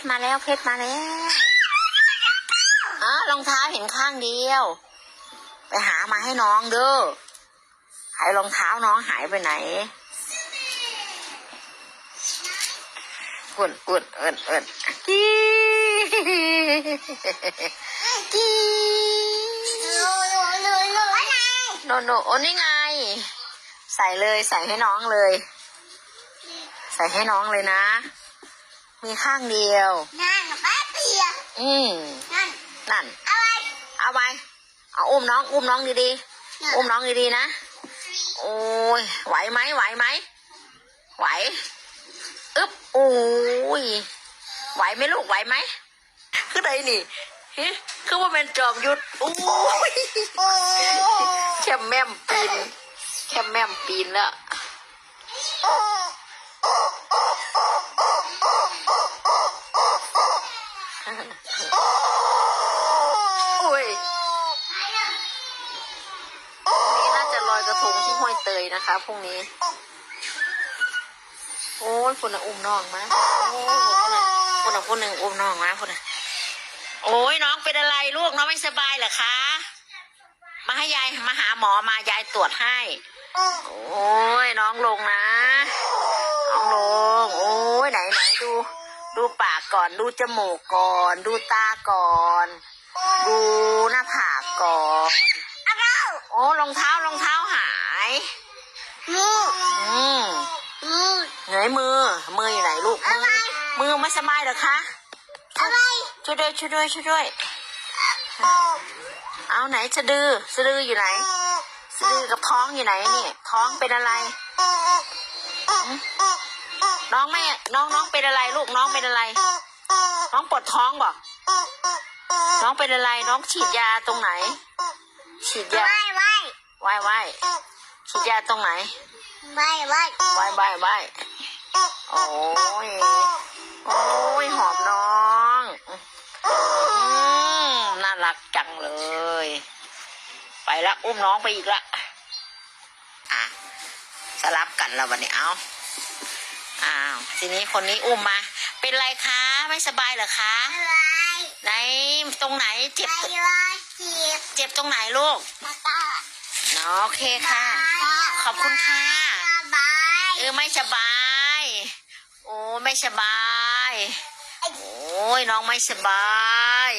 เพชรมาแล้วอ๋อรองเท้าเห็นข้างเดียว ไปหามาให้น้องเด้อหายรองเท้าน้องหายไปไหนอุ่นอุ่นอุ่นอุ่นกี้กี้โนโนโอ้นี่ไง ใส่เลยใส่ให้น้องเลย ใส่ให้น้องเลยนะ มีข้างเดียว นั่นแป๊บเดียวอืมนั่นนั่น อะไรเอาไปเอาอุ้มน้อง อุ้มน้องดีๆ อุ้มน้องดีๆนะ โอ้ย ไหวไหมไหวไหม ไหว อึ๊บ โอ้ย ไหวไหมลูก ไหวไหม คือใดนี่ฮิคือว่าเป็นจอมยุทธโอ้ยโอ้แค่แม่มปีน แค่แม่มปีนแล้ว กระทงที่ห้วยเตยนะคะพรุ่งนี้ โอ้ยคนน่ะอุ้มน้องมาโอ้ยคนน่ะคนน่ะคนหนึ่งอุ้มน้องมาคนน่ะโอ้ยน้องเป็นอะไรลูกน้องไม่สบายเหรอคะ มาให้ยายมาหาหมอมายายตรวจให้ โอ้ยน้องลงนะน้องลง โอ้ยไหนไหนดู ดูปากก่อนดูจมูกก่อน ดูตาก่อน ดูหน้าผากก่อนอะไรโอ้รองเท้ารองเท้าหาย มือ อืม มือ ไหนมือ มืออยู่ไหนลูก มือ มือ ไม่สบายเหรอคะอะไรช่วยด้วยช่วยด้วยช่วยด้วยโอ้เอาไหนสะดือสะดืออยู่ไหนสะดือกับท้องอยู่ไหนนี่ท้องเป็นอะไรน้องไม่น้องน้องเป็นอะไร ลูกน้องเป็นอะไร น้องปวดท้องบอกน้องเป็นอะไรน้องฉีดยาตรงไหน ฉีดยาไม่ไม่ไหว้ไหว้ฉีดยาตรงไหนไม่ไม่ไหว้ไหว้ไหว้โอ้ย โอ้ยหอมน้องอืมน่ารักจัง เลย ไปละอุ้มน้องไปอีกละอะสลับกันแล้ววันนี้เอาอ้าวทีนี้คนนี้อุ้มมา เป็นไรคะไม่สบายเหรอคะอะไรไหนตรงไหนเจ็บไม่ว่าจีบเจ็บตรงไหนลูกตาตาเนาะโอเคค่ะ ขอบคุณค่ะบายเออไม่สบาย โอ้ไม่สบาย โอ้ยน้องไม่สบาย